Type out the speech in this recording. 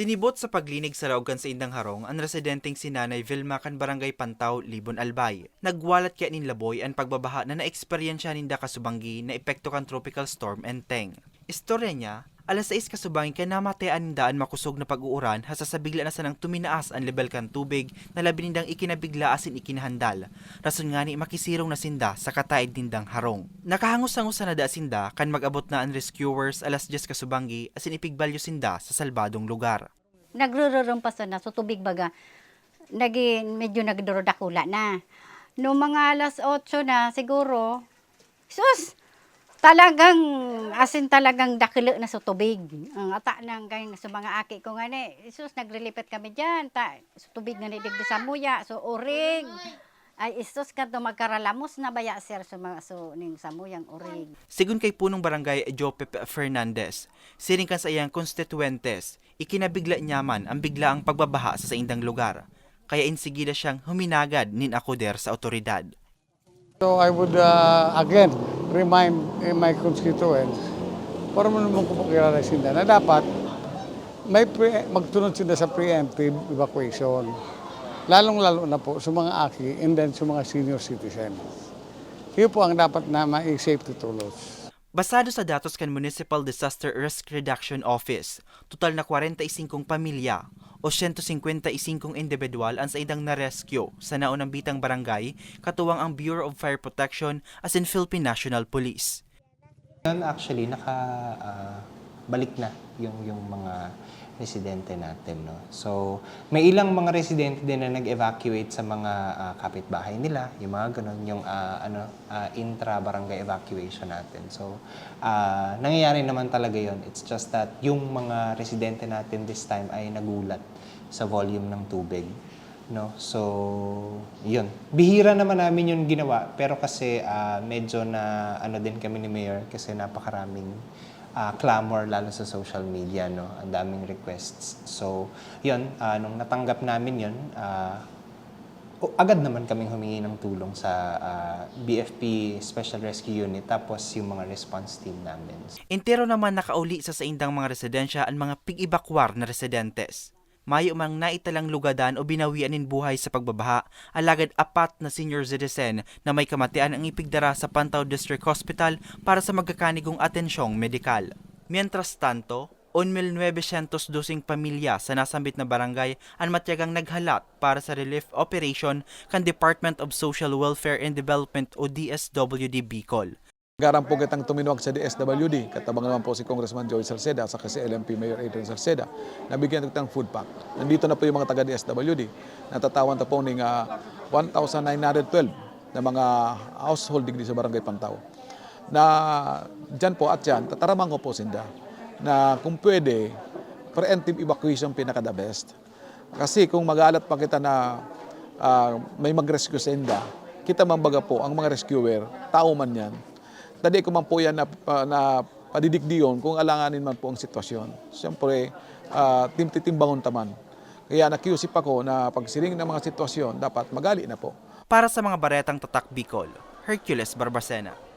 Sinibot sa paglinig sa Laugan sa Indang Harong ang residenteng si Nanay Vilma kan Barangay Pantaw, Libon Albay. Nagwalat kaya nin Laboy ang pagbabaha na naeksperyensya ninda kasubanggi na epekto kan tropical storm Enteng. Istorya niya, alas 6 kasubangin kay namatayan daan makusog na pag-uuran hasa sa bigla na sanang tuminaas ang level kan tubig na labi nindang ikinabigla asin ikinahandal. Rason nga ni makisirong na sinda sa kataid nindang harong. Nakahangos-hangos na da sinda kan mag-abot na ang rescuers alas 10 kasubanggi asin ipigbalyo sinda sa salbadong lugar. nagrururumpas na so tubig baga nagi medyo nagdurodakula na no mga alas 8 na siguro sus talagang asin talagang dakilo na sa tubig ang ata nang galing sa mga aki ko nga ni sus naglilipat kami diyan ta sa tubig nga ni digdi sa muya so urig ay isus kadto magkaralamos na baya sir sa mga so ning samuyang urig Sigun kay punong barangay Jopep Fernandez, siring kan sa iyang konstituentes, ikinabigla nyaman ang bigla ang pagbabaha sa saindang lugar. Kaya insigida siyang huminagad nin akuder sa otoridad. So I would uh, again remind eh, my constituents para mo naman ko pakilala sila na dapat may pre, magtunod sila sa preemptive evacuation. Lalong-lalo na po sa mga aki and then sa mga senior citizens. Yun po ang dapat na ma-safety tulos. Basado sa datos kan Municipal Disaster Risk Reduction Office, total na 45 pamilya o 155 individual ang sa idang na-rescue sa naunang bitang barangay katuwang ang Bureau of Fire Protection as in Philippine National Police. Yun actually naka ah, balik na yung yung mga residente natin no. So may ilang mga residente din na nag-evacuate sa mga ah, kapitbahay nila, yung mga ganun yung ah, ano ah, intra barangay evacuation natin. So ah, nangyayari naman talaga yon. It's just that yung mga residente natin this time ay nagulat sa volume ng tubig no so yun bihira naman namin yung ginawa pero kasi ah, medyo na ano din kami ni mayor kasi napakaraming ah, clamor lalo sa social media no? Ang daming requests. So yun ah, nung natanggap namin yun o- agad naman kaming humingi ng tulong sa ah, BFP Special Rescue Unit tapos yung mga response team namin. Entero naman nakauli sa saindang mga residensya ang mga pig-ibakwar na residentes. Mayo mang naitalang lugadan o binawian in buhay sa pagbabaha, alagad apat na senior citizen na may kamatian ang ipigdara sa Pantaw District Hospital para sa magkakanigong atensyong medikal. Mientras tanto, 1,912 pamilya sa nasambit na barangay ang matyagang naghalat para sa relief operation kan Department of Social Welfare and Development o DSWD Bicol. Garang po kitang tuminuwag sa DSWD, katabang naman po si Congressman Joey Salceda sa kasi LMP Mayor Adrian Salceda, nabigyan kitang food pack. Nandito na po yung mga taga DSWD. Natatawan ta po ng ah, 1,912 na mga household digdi sa Barangay Pantaw. Na dyan po at dyan, tataramang ko po sinda na kung pwede, preemptive evacuation pinaka the best. Kasi kung magalat pa kita na ah, may mag-rescue sa inda, kita mambaga po ang mga rescuer, tao man yan, Tadi ko man po yan na, na padidikdiyon kung alanganin man po ang sitwasyon. Siyempre, uh, timtitimbangon taman. Kaya nakiusip ako na pagsiring ng mga sitwasyon, dapat magali na po. Para sa mga baretang tatak Bicol, Hercules Barbacena.